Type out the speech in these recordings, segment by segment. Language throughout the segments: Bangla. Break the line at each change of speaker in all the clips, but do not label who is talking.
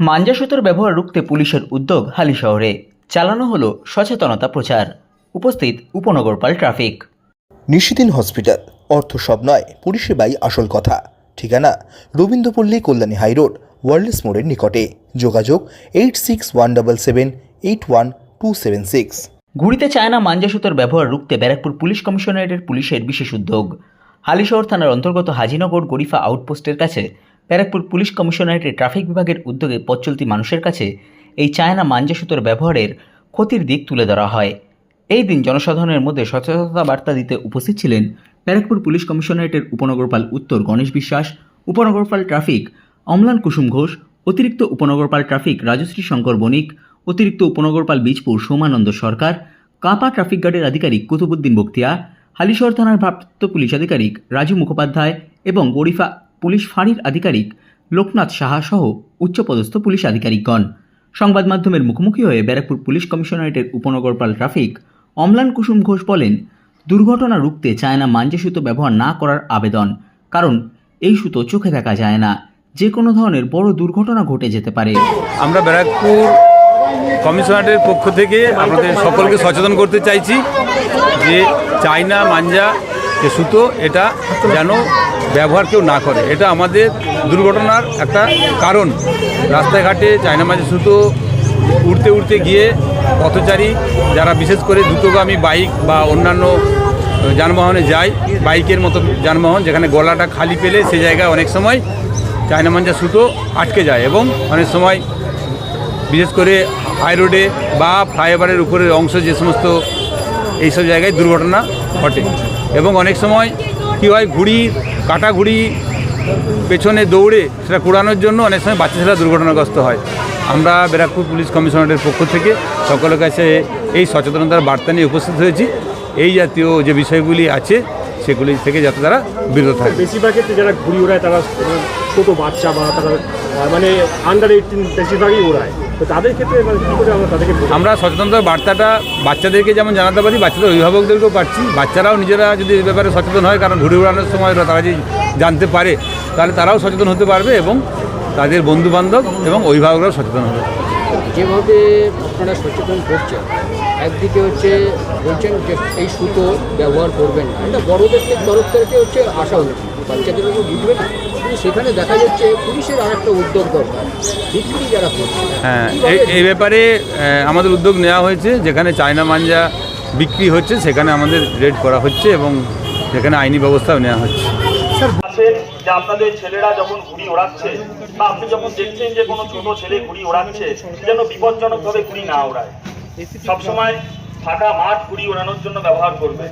মাঞ্জা সুতোর ব্যবহার রুখতে পুলিশের উদ্যোগ হালি শহরে। চালানো হলো সচেতনতা প্রচার। উপস্থিত উপনগরপাল ট্রাফিক।
নিশিদিন হসপিটাল অর্থ সব নয় পরিষেবাই আসল কথা। ঠিকানা রবীন্দ্রপল্লী কল্যাণী হাইরোড ওয়ার্ল্ডস মোড়ের নিকটে। যোগাযোগ eight six one double seven eight one two seven six
ঘুড়িতে China মাঞ্জা সুতোর ব্যবহার রুখতে ব্যারাকপুর পুলিশ কমিশনারেটের পুলিশের বিশেষ উদ্যোগ। হালিশহর থানার অন্তর্গত হাজিনগর গরিফা আউটপোস্টের কাছে ব্যারাকপুর পুলিশ কমিশনারেটের ট্রাফিক বিভাগের উদ্যোগে পথ চলতি মানুষের কাছে এই চায়না মাঞ্জা সুতোর ব্যবহারের ক্ষতির দিক তুলে ধরা হয়। এই দিন জনসাধারণের মধ্যে সচেতনতা বার্তা দিতে উপস্থিত ছিলেন ব্যারাকপুর পুলিশ কমিশনারেটের উপনগরপাল উত্তর গণেশ বিশ্বাস, উপনগরপাল ট্রাফিক অম্লান কুসুম ঘোষ, অতিরিক্ত উপনগরপাল ট্রাফিক রাজশ্রী শঙ্কর বণিক, অতিরিক্ত উপনগরপাল বীজপুর সৌমানন্দ সরকার, কাপা ট্রাফিক গার্ডের আধিকারিক কুতুবুদ্দিন বখতিয়ার হালিশহর থানার ভারপ্রাপ্ত পুলিশ আধিকারিক রাজু মুখোপাধ্যায় এবং গরিফা পুলিশ ফাঁড়ির আধিকারিক লোকনাথ সাহা সহ উচ্চপদস্থ পুলিশ আধিকারিকগণ। সংবাদ মাধ্যমের মুখোমুখি হয়ে ব্যারাকপুর পুলিশ কমিশনারেটের উপনগরপাল ট্রাফিক অম্লান কুসুম ঘোষ বলেন, দুর্ঘটনা রুখতে চায়না মাঞ্জা সুতো ব্যবহার না করার আবেদন, কারণ এই সুতো চোখে দেখা যায় না। যে কোনো ধরনের বড় দুর্ঘটনা ঘটে যেতে পারে।
আমরা ব্যারাকপুর কমিশনারের পক্ষ থেকে আমাদের সকলকে সচেতন করতে চাইছি যে চাইনা মাঞ্জা যে সুতো, এটা যেন ব্যবহার কেউ না করে। এটা আমাদের দুর্ঘটনার একটা কারণ। রাস্তাঘাটে চায়না মাঞ্জা সুতো উড়তে উড়তে গিয়ে পথচারী, যারা বিশেষ করে দ্রুতগামী বাইক বা অন্যান্য যানবাহনে যায়, বাইকের মতো যানবাহন, যেখানে গলাটা খালি পেলে সে জায়গায় অনেক সময় চায়না মাঞ্জা সুতো আটকে যায় এবং অনেক সময় বিশেষ করে হাই রোডে বা ফ্লাইওভারের উপরের অংশ যে সমস্ত এইসব জায়গায় দুর্ঘটনা ঘটে। এবং অনেক সময় কী হয়, ঘুড়ি কাটা ঘুড়ি পেছনে দৌড়ে সেটা কুড়ানোর জন্য অনেক সময় বাচ্চা ছেলেরা দুর্ঘটনাগ্রস্ত হয়। আমরা ব্যারাকপুর পুলিশ কমিশনারের পক্ষ থেকে সকলের কাছে এই সচেতনতার বার্তা নিয়ে উপস্থিত হয়েছি। এই জাতীয় যে বিষয়গুলি আছে, সেগুলি থেকে যাতে তারা বিরত থাকে।
বেশিরভাগ ক্ষেত্রে যারা ঘুড়ি ওড়ায়, তারা ছোটো বাচ্চা বা তারা মানে আন্ডার এইটিন বেশিরভাগই ওড়ায়। তো তাদের ক্ষেত্রে কী করে আমরা তাদেরকে বোঝাবো?
আমরা সচেতনতার বার্তাটা বাচ্চাদেরকে যেমন জানাতে পারি বাচ্চাদের অভিভাবকদেরকেও পাচ্ছি বাচ্চারাও নিজেরা যদি এই ব্যাপারে সচেতন হয় কারণ ঘুরে উড়ানোর সময় ওরা তারা যদি জানতে পারে তাহলে তারাও সচেতন হতে পারবে এবং তাদের বন্ধু বান্ধব এবং অভিভাবকরাও সচেতন হবে।
যেভাবে আপনারা সচেতন করছেন একদিকে হচ্ছে বলছেন যে এই সুতো ব্যবহার করবেন না। এটা বড়োদের তরফ থেকে হচ্ছে আশা হচ্ছে বাচ্চাদের বুঝবে না। সেখানে দেখা যাচ্ছে পুলিশের আর একটা উদ্যোগ দরকার বিক্রি যারা করছে।
হ্যাঁ এই এই ব্যাপারে আমাদের উদ্যোগ নেওয়া হয়েছে যেখানে চায়না মাঞ্জা বিক্রি হচ্ছে সেখানে আমাদের রেড করা হচ্ছে এবং সেখানে আইনি ব্যবস্থাও নেওয়া হচ্ছে।
যে আপনাদের ছেলেরা যখন ঘুড়ি ওড়াচ্ছে বা আপনি যখন দেখছেন যে কোনো ছোট ছেলে ঘুড়ি ওড়াচ্ছে যেন বিপজ্জনক ভাবে ঘুড়ি না ওড়ায়। সবসময় ফাঁকা মাঠ ঘুড়ি ওড়ানোর জন্য ব্যবহার করবে।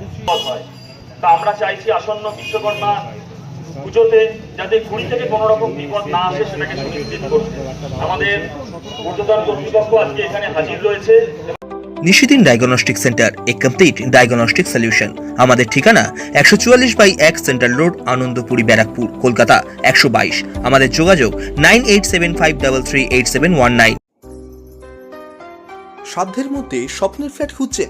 হয়। তা আমরা চাইছি আসন্ন বিশ্বকর্মা পুজোতে যাতে ঘুড়ি থেকে কোনো রকম বিপদ না আসে সেটাকে সুনিশ্চিত করতে আমাদের ঊর্ধ্বতন কর্তৃপক্ষ আজকে এখানে হাজির রয়েছে।
Nishidin diagnostic centre a complete diagnostic solution. আমাদের ঠিকানা একশো চুয়াল্লিশ বাই এক সেন্ট্রাল রোড আনন্দপুরি ব্যারাকপুর কলকাতা একশো বাইশ। আমাদের যোগাযোগ nine eight seven five double three eight seven one nine. সাধ্যের মধ্যে স্বপ্নের ফ্ল্যাট খুঁজছেন।